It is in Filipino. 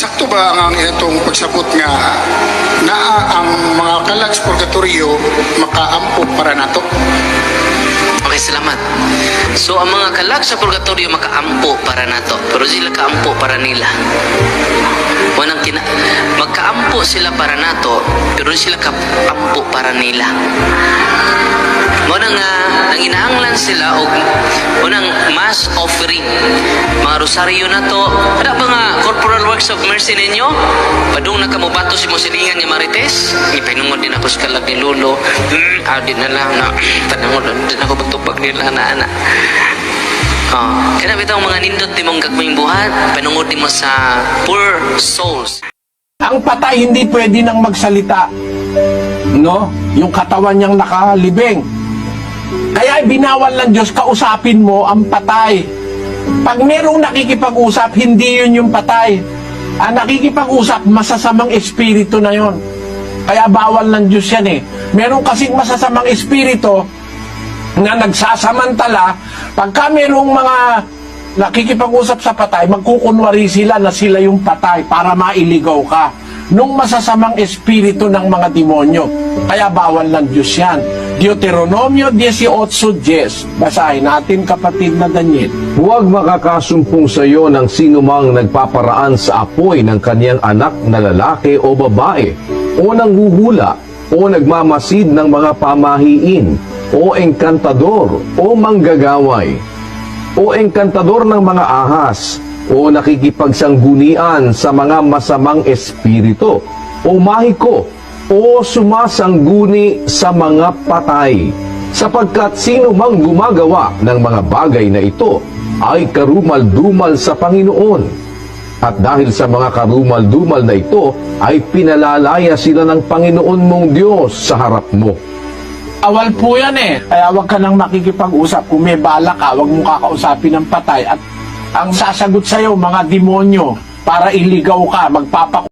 sakto ba ang itong pagsabot nga naa ang mga kalag sa purgatorio makaampo para nato? Okay, salamat. So, ang mga kalag sa purgatorio makaampo para nato, pero sila kaampo para nila. Wanang kina magkaampo sila para nato, pero sila kaampo para nila. Nanginahanglan sila og unang mass offering. Mga rosaryo na to. Ada ba nga corporal works of mercy ninyo? Padung na kamubato si Mosilingan ni Marites. Ipinungod din ako sa kalag ni Lulo. Hmm, ah, di na lang na. Tanangod din ako magtupag nila na anak. Oh, kaya bitaw mga nindot di mong gagming buhat, panungod di mo sa poor souls. Ang patay hindi pwede nang magsalita. No? Yung katawan niyang nakalibing. Kaya binawal ng Diyos, kausapin mo ang patay. Pag merong nakikipag-usap, hindi yun yung patay. Ang nakikipag-usap, masasamang espiritu na yon. Kaya bawal ng Diyos yan eh. Meron kasing masasamang espiritu na nagsasamantala, pagka merong mga nakikipag-usap sa patay, magkukunwari sila na sila yung patay para mailigaw ka. Nung masasamang espiritu ng mga demonyo. Kaya bawal ng Diyos yan. Deuteronomio 18.10 Basahin natin kapatid na Daniel. Huwag makakasumpong sa iyo ng sinumang nagpaparaan sa apoy ng kaniyang anak na lalaki o babae, o nanghuhula, o nagmamasid ng mga pamahiin, o engkantador, o manggagaway, o engkantador ng mga ahas, o nakikipagsanggunian sa mga masamang espiritu, o mahiko, o sumasangguni sa mga patay. Sapagkat sino mang gumagawa ng mga bagay na ito ay karumal-dumal sa Panginoon. At dahil sa mga karumal-dumal na ito, ay pinalalaya sila ng Panginoon mong Diyos sa harap mo. Awal po yan eh. Kaya wag ka nang makikipag-usap. Kung may bala ka, wag mo kakausapin ng patay. At ang sasagot sa'yo, mga demonyo, para iligaw ka, magpapak